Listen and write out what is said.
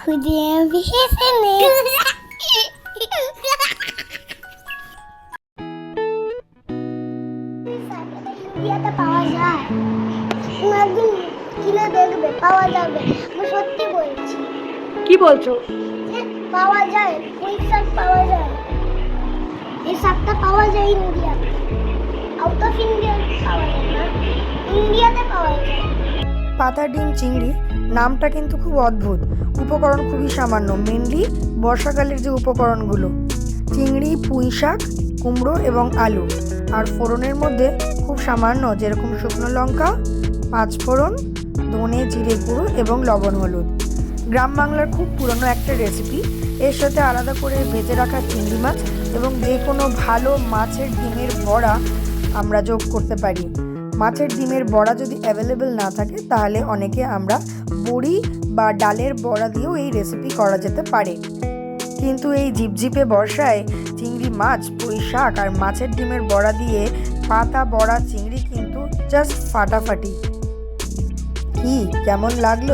ভেসে নে ইন্ডিয়াতে পাওয়া যায় দেখবে পাওয়া যাবে আমি সত্যি বলছি কি বলছো? পাওয়া যায় পাওয়া যায় এই শাকটা পাওয়া যায় ইন্ডিয়াতে আউট অফ ইন্ডিয়া পাওয়া যায় না ইন্ডিয়াতে পাওয়া যায় পাতা, ডিম, চিংড়ি। নামটা কিন্তু খুব অদ্ভুত। উপকরণ খুবই সামান্য মেনলি বর্ষাকালের যে উপকরণগুলো। চিংড়ি পুঁই শাক কুমড়ো এবং আলু। আর ফোড়নের মধ্যে খুব সামান্য যেরকম শুকনো লঙ্কা পাঁচ ফোড়ন ধনে জিরে গুঁড়ো এবং লবণ হলুদ। গ্রাম বাংলার খুব পুরনো একটা রেসিপি এর সাথে আলাদা করে ভেজে রাখা চিংড়ি মাছ এবং যে কোনো ভালো মাছের ডিমের বড়া আমরা যোগ করতে পারি। মাছের ডিমের বড়া যদি অ্যাভেলেবেল না থাকে, তাহলে অনেকে আমরা বড়ি বা ডালের বড়া দিয়েও এই রেসিপি করা যেতে পারে। কিন্তু এই ঝিপঝিপে বর্ষায় চিংড়ি মাছ, পুঁই শাক আর মাছের ডিমের বড়া দিয়ে পাতা, বড়া, চিংড়ি কিন্তু জাস্ট ফাটাফাটি। কি, কেমন লাগল?